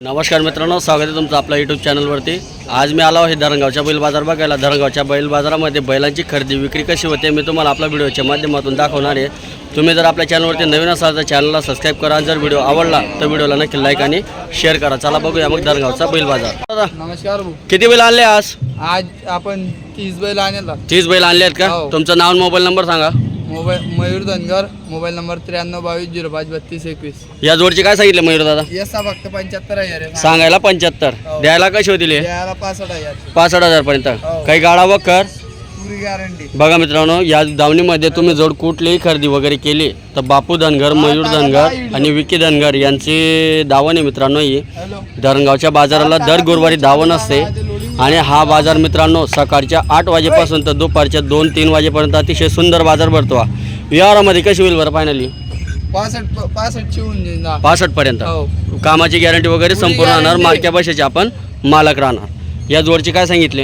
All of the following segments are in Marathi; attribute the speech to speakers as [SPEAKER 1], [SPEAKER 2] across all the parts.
[SPEAKER 1] नमस्कार मित्रांनो स्वागत आहे तुमचं आपल्या यूट्यूब चॅनलवरती आज मी आलो आहे धरणगावच्या बैल बाजार बघायला. धरणगावच्या बैल बाजारामध्ये बैलांची खरेदी विक्री कशी होते मी तुम्हाला आपल्या व्हिडिओच्या माध्यमातून दाखवणार आहे. तुम्ही जर आपल्या चॅनलवरती नवीन असाल तर चॅनलला सबस्क्राईब करा. आणि जर व्हिडिओ आवडला तर व्हिडिओला नक्की लाईक आणि शेअर करा. चला बघूया मग धरणगावचा बैल बाजार.
[SPEAKER 2] नमस्कार
[SPEAKER 1] किती बैल आणले आज?
[SPEAKER 2] आज आपण तीस बैल आणला
[SPEAKER 1] तीस बैल आणले आहेत का?
[SPEAKER 2] हो.
[SPEAKER 1] तुमचं नाव मोबाईल नंबर सांगा.
[SPEAKER 2] Mobile Mayur Dhangar mobile number त्र्याण्णव बावीस झिरो पाच बत्तीस एकवीस.
[SPEAKER 1] या जोडचे काय सांगितले मयूर दादा?
[SPEAKER 2] येस फक्त पंच्याहत्तर हजार आहे.
[SPEAKER 1] सांगायला पंच्याहत्तर.
[SPEAKER 2] हो.
[SPEAKER 1] द्यायला कशी होतील हे?
[SPEAKER 2] द्यायला पासष्ट हजार.
[SPEAKER 1] पासष्ट हजारपर्यंत.
[SPEAKER 2] हो.
[SPEAKER 1] काही गाडा
[SPEAKER 2] पुरी गॅरंटी
[SPEAKER 1] बघा मित्रांनो या दावणीमध्ये तुम्ही जर कुठलीही खरेदी वगैरे केली तर बापू धनगर मयूर धनगर आणि विकी धनगर यांचे दावण आहे मित्रांनो ही.
[SPEAKER 2] हॅलो.
[SPEAKER 1] धरणगावच्या बाजाराला दर गुरुवारी दावण असते. आणि हा बाजार मित्रांनो सकाळच्या आठ वाजेपासून तर दुपारच्या दोन तीन वाजेपर्यंत अतिशय सुंदर बाजार भरतो हा. व्यवहारामध्ये कशी होईल बरं फायनली
[SPEAKER 2] पासष्ट ना.
[SPEAKER 1] पर्यंत
[SPEAKER 2] हो.
[SPEAKER 1] कामाची गॅरंटी वगैरे
[SPEAKER 2] पुरी
[SPEAKER 1] संपूर्ण राहणार
[SPEAKER 2] guarantee.
[SPEAKER 1] मार्क्या पैशाचे आपण मालक राहणार. या जोडचे काय सांगितले?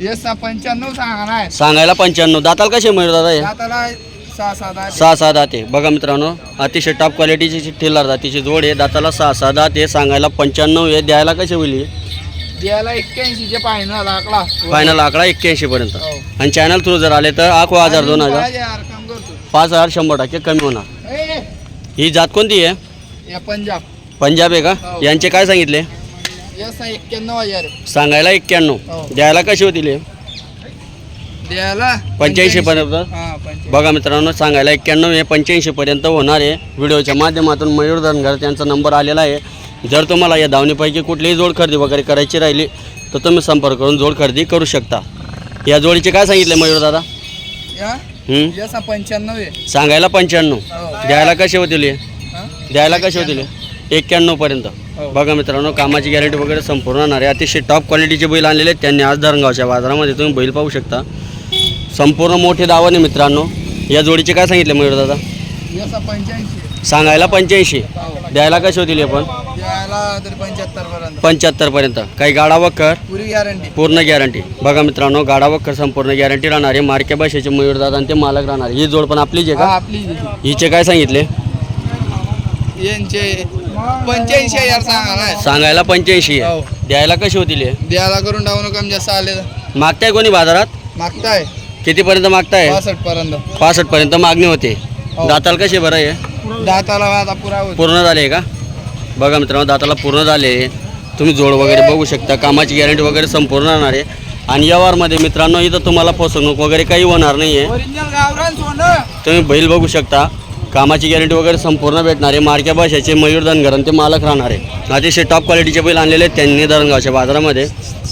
[SPEAKER 2] येस पंच्याण्णव सांगा
[SPEAKER 1] सांगायला पंच्याण्णव. दाताल कसे मिळत दादा हे?
[SPEAKER 2] दाताला सहा सात आठ
[SPEAKER 1] सहा सहा दात आहे बघा मित्रांनो अतिशय टॉप क्वालिटीची टेलर जातीची जोड आहे. दाताला सहा सहा दात आहे सांगायला पंच्याण्णव आहे. द्यायला कशी होईल
[SPEAKER 2] द्यायला एक्क्याऐंशीचे पाहिजे लाकडा
[SPEAKER 1] फायनल आकडा एक्क्याऐंशी पर्यंत.
[SPEAKER 2] हो.
[SPEAKER 1] आणि चॅनल थ्रू जर आले तर आखो हजार दोन हजार.
[SPEAKER 2] काम करतो.
[SPEAKER 1] पाच हजार शंभर टक्के कमी होणार.
[SPEAKER 2] ए,
[SPEAKER 1] ही जात कोणती आहे?
[SPEAKER 2] या पंजाब.
[SPEAKER 1] पंजाब आहे का?
[SPEAKER 2] हो.
[SPEAKER 1] यांचे काय सांगितले?
[SPEAKER 2] एक्क्याण्णव हजार.
[SPEAKER 1] सांगायला एक्क्याण्णव.
[SPEAKER 2] हो.
[SPEAKER 1] द्यायला कशी होतील हे?
[SPEAKER 2] द्यायला
[SPEAKER 1] पंच्याऐंशी. पर्यंत?
[SPEAKER 2] हा पंच्याऐंशी.
[SPEAKER 1] बघा मित्रांनो सांगायला एक्क्याण्णव हे पंच्याऐंशी पर्यंत होणार आहे. व्हिडिओच्या माध्यमातून मयूर धनगर त्यांचा नंबर आलेला आहे. जर तुम्हाला या धावणीपैकी कुठलीही जोड खरेदी वगैरे करायची राहिली तर तुम्ही संपर्क करून जोड खरेदी करू शकता. या जोडीचे काय सांगितले मयूर दादा?
[SPEAKER 2] पंच्याण्णव आहे.
[SPEAKER 1] सांगायला पंच्याण्णव.
[SPEAKER 2] हो.
[SPEAKER 1] द्यायला कसे होतील हे? द्यायला कसे होतील एक्क्याण्णव पर्यंत.
[SPEAKER 2] हो.
[SPEAKER 1] बघा मित्रांनो कामाची गॅरंटी वगैरे संपूर्ण राहणार आहे. अतिशय टॉप क्वालिटीचे बैल आणलेले आहेत. त्यांनी आज धरणगावच्या बाजारामध्ये तुम्ही बैल पाहू शकता. संपूर्ण मोठे आहे मित्रांनो. या जोडीचे काय सांगितले मयूर दादा?
[SPEAKER 2] पंच्याऐंशी
[SPEAKER 1] सांगायला पंच्याऐंशी. द्यायला कशी होतील हे पण
[SPEAKER 2] द्यायला तरी पंच्याहत्तर पर्यंत.
[SPEAKER 1] पंच्याहत्तर पर्यंत. काही गाडा वक्कर? पूर्ण गॅरंटी बघा मित्रांनो गाडा वक्कर संपूर्ण गॅरंटी राहणार आहे. मार्के भाषेचे मयूर दादा आणि ते मालक राहणार. ही जोड पण आपलीच आहे का? हिचे काय सांगितले?
[SPEAKER 2] पंच्याऐंशी हजार सांगा ना
[SPEAKER 1] सांगायला पंच्याऐंशी आहे.
[SPEAKER 2] हो.
[SPEAKER 1] द्यायला कशी होतील
[SPEAKER 2] द्यायला करून टाकून कमी जास्त आले.
[SPEAKER 1] मागताय कोणी बाजारात?
[SPEAKER 2] मागताय.
[SPEAKER 1] कितीपर्यंत मागताय?
[SPEAKER 2] पासष्ट पर्यंत
[SPEAKER 1] पासष्ट पर्यंत मागणी होते.
[SPEAKER 2] हो.
[SPEAKER 1] दाताल कसे बरं आहे?
[SPEAKER 2] दाताला आता पुरा होत.
[SPEAKER 1] पूर्ण झाले का? बघा मित्रांनो दाताला पूर्ण झाले तुम्ही जोड वगैरे बघू शकता. कामाची गॅरंटी वगैरे संपूर्ण राहणार आहे. आणि व्यवहारमध्ये मित्रांनो इथं तुम्हाला फसवणूक वगैरे काही होणार नाही आहे तुम्ही बैल बघू शकता. कामाची गॅरंटी वगैरे संपूर्ण भेटणार आहे. मार्क्या भाषेचे मयूर धनगर आणि ते मालक राहणार आहे. अतिशय टॉप क्वालिटीचे बैल आणलेले आहेत त्यांनी धरणगावच्या बाजारामध्ये.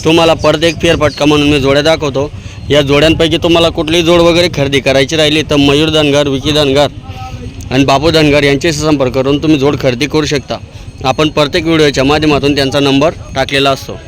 [SPEAKER 1] तुम्हाला परत एक फेरफटका म्हणून मी जोड्या दाखवतो. या जोड्यांपैकी तुम्हाला कुठलीही जोड वगैरे खरेदी करायची राहिली तर मयूर धनगर विकी धनगर आणि बाबू धनगर यांच्याशी संपर्क करून तुम्ही जोड खरेदी करू शकता. आपण प्रत्येक व्हिडिओच्या माध्यमातून त्यांचा नंबर टाकलेला असतो.